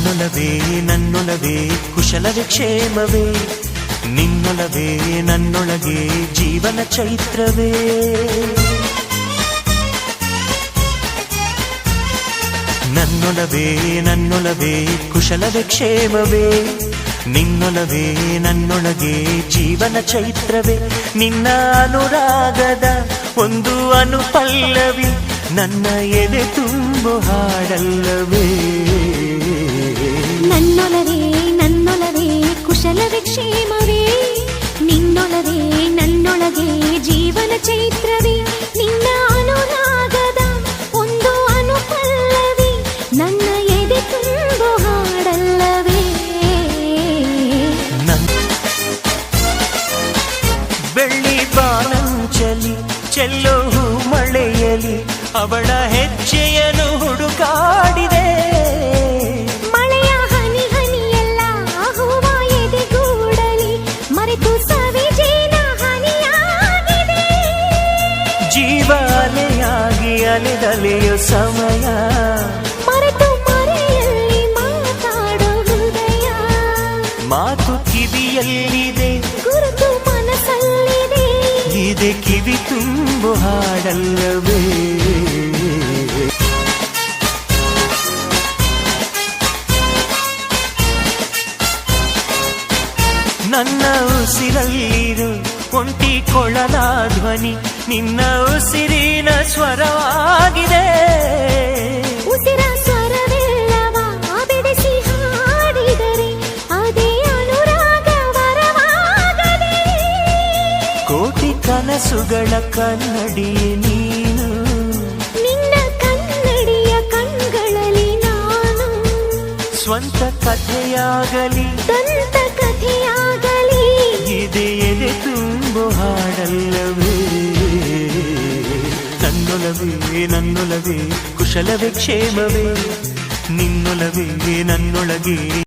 ನನ್ನೊಲವೇ ನನ್ನೊಲವೇ ಕುಶಲವೇ ಕ್ಷೇಮವೇ ನಿನ್ನೊಲವೇ, ನನ್ನೊಳಗೆ ಜೀವನ ಚೈತ್ರವೇ. ನನ್ನೊಲವೇ ನನ್ನೊಲವೇ ಕುಶಲವೇ ಕ್ಷೇಮವೇ ನಿನ್ನೊಲವೇ, ನನ್ನೊಳಗೆ ಜೀವನ ಚೈತ್ರವೇ. ನಿನ್ನ ಅನುರಾಗದ ಒಂದು ಅನುಪಲ್ಲವಿ ನನ್ನ ಎದೆ ತುಂಬು ಹಾಡಲ್ಲವೇ. ಕುಶಲವೇ ಕ್ಷೇಮವೇ ನಿನ್ನೊಳಗೆ, ನನ್ನೊಳಗೆ ಜೀವನ ಚೈತ್ರವೇ, ನಿನ್ನ ಅನುರಾಗದ ಒಂದು ಅನುಪಲ್ಲವಿ, ನನ್ನ ಎದೆ ತುಂಬು ಹಾಡಲ್ಲವೇ. ಬೆಳ್ಳಿ ಬಾನಂಚಲಿ ಚೆಲ್ಲೋ ಮಳೆಯಲಿ, ಅವಳ ಹೆಜ್ಜೆಯನ್ನು ಹುಡುಕಾಡಿದೆ ಅಲೆದಲೆಯೋ ಸಮಯ ಮರೆತು ಮರೆಯಲ್ಲಿ ಮಾತಾಡೋ ಹೃದಯ ಮಾತು ಕಿವಿಯಲ್ಲಿದೆ ಗುರುತು ಮನಸ್ಸಲ್ಲಿದೆ ಇದೆ ಕಿವಿ ತುಂಬು ಹಾಡಲ್ಲವೇ ನನ್ನ ಉಸಿರಲ್ಲಿರು ಒಂಟಿ ಕೊಳಲ ಧ್ವನಿ ನಿನ್ನ ಉಸಿರಿನ ಸ್ವರವಾಗಿದೆ. ಉಸಿರ ಸ್ವರವೆಲ್ಲವ ಬಿಡಿಸಿ ಹಾಡಿದರೆ ಅದೇ ಅನುರಾಗ ವರವಾಗದೆ. ಕೋಟಿ ಕನಸುಗಳ ಕನ್ನಡಿ ನೀನು. ನಿನ್ನ ಕನ್ನಡಿಯ ಕಣ್ಗಳಲ್ಲಿ ನಾನು. ಸ್ವಂತ ಕಥೆಯಾಗಲಿ. ದಂತ ನನ್ನೊಲವೇ ನನ್ನೊಲವೇ ಕುಶಲವೇ ಕ್ಷೇಮವೇ ನಿನ್ನೊಲವೇ ನನ್ನೊಳಗೆ